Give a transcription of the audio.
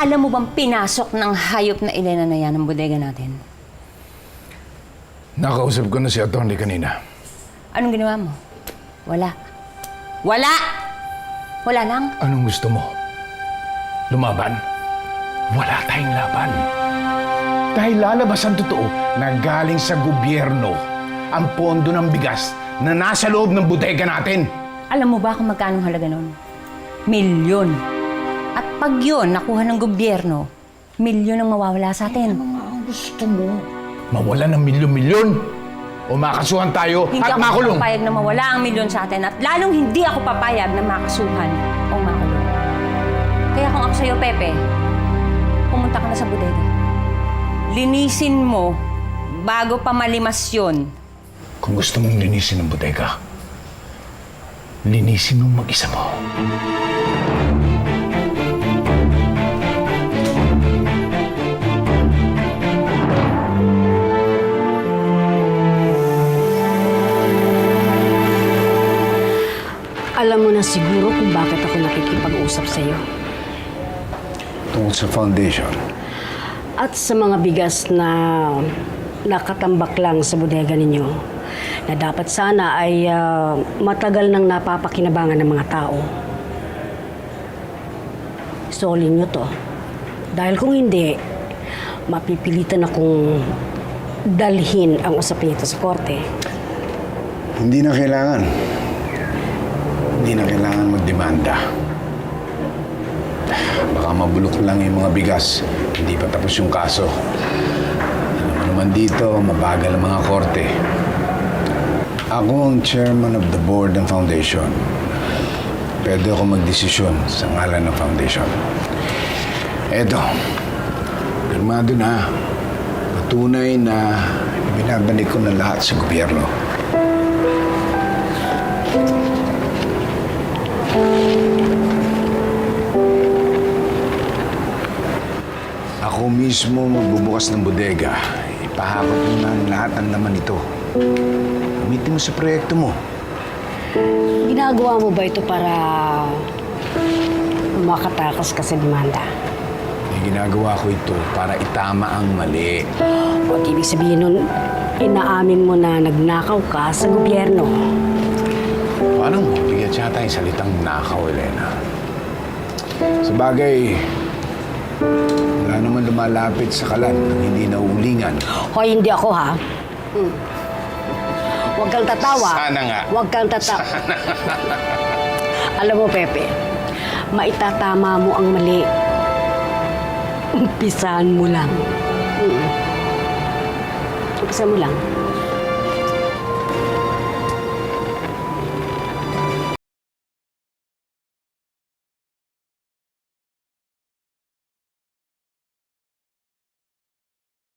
Alam mo bang pinasok ng hayop na Elena na yan ang bodega natin? Nakausap ko na si Atty. kanina. Anong ginawa mo? Wala. Wala! Wala lang. Anong gusto mo? Lumaban? Wala tayong laban. Dahil lalabas ang totoo na galing sa gobyerno ang pondo ng bigas na nasa loob ng bodega natin. Alam mo ba kung magkano halaga nun? Milyon. At pag yun nakuha ng gobyerno, milyon ang mawawala sa atin. Ang gusto mo? Mawala ng milyon-milyon. O makasuhan tayo Hindi at ako makulong. papayag na mawala ang milyon sa atin at lalong hindi ako papayag na makasuhan o makulong. Kaya kung ako sa'yo, Pepe, pumunta ka na sa bodega. Linisin mo bago pa malimas yun. Kung gusto mong linisin ang bodega, linisin mo mag-isa mo. Alam mo na siguro kung bakit ako nakikipag-usap sa iyo. Tungkol sa foundation. At sa mga bigas na nakatambak lang sa bodega ninyo na dapat sana ay ah, matagal nang napapakinabangan ng mga tao. Solin nyo to. Dahil kung hindi, mapipilitan akong dalhin ang usapin ito sa korte. Hindi na kailangan. Hindi na kailangan magdemanda. Baka mabulok lang yung mga bigas. Hindi pa tapos yung kaso. Alam mo naman dito, mabagal ang mga korte. Ako ang chairman of the board ng foundation. Pwede ako magdesisyon sa ngalan ng foundation. Eto, pirmado na. Patunay na binabalik ko na lahat sa gobyerno. Ako mismo magbubukas ng bodega. Ipahakot mo na ang lahat ng laman nito. Gamitin mo sa proyekto mo. Ginagawa mo ba ito para makatakas ka sa demanda? May ginagawa ko ito para itama ang mali. O ibig sabihin nun, inaamin mo na nagnakaw ka sa gobyerno. Paano mo? Bigat yata yung salitang nakaw, Elena. Sa bagay, wala naman lumalapit sa kalan ng hindi nauulingan. Hoy, hindi ako ha. Hmm. Huwag kang tatawa. Sana nga. Huwag kang tatawa. Alam mo, Pepe, maitatama mo ang mali. Umpisahan mo lang. Hmm. Umpisahan mo lang.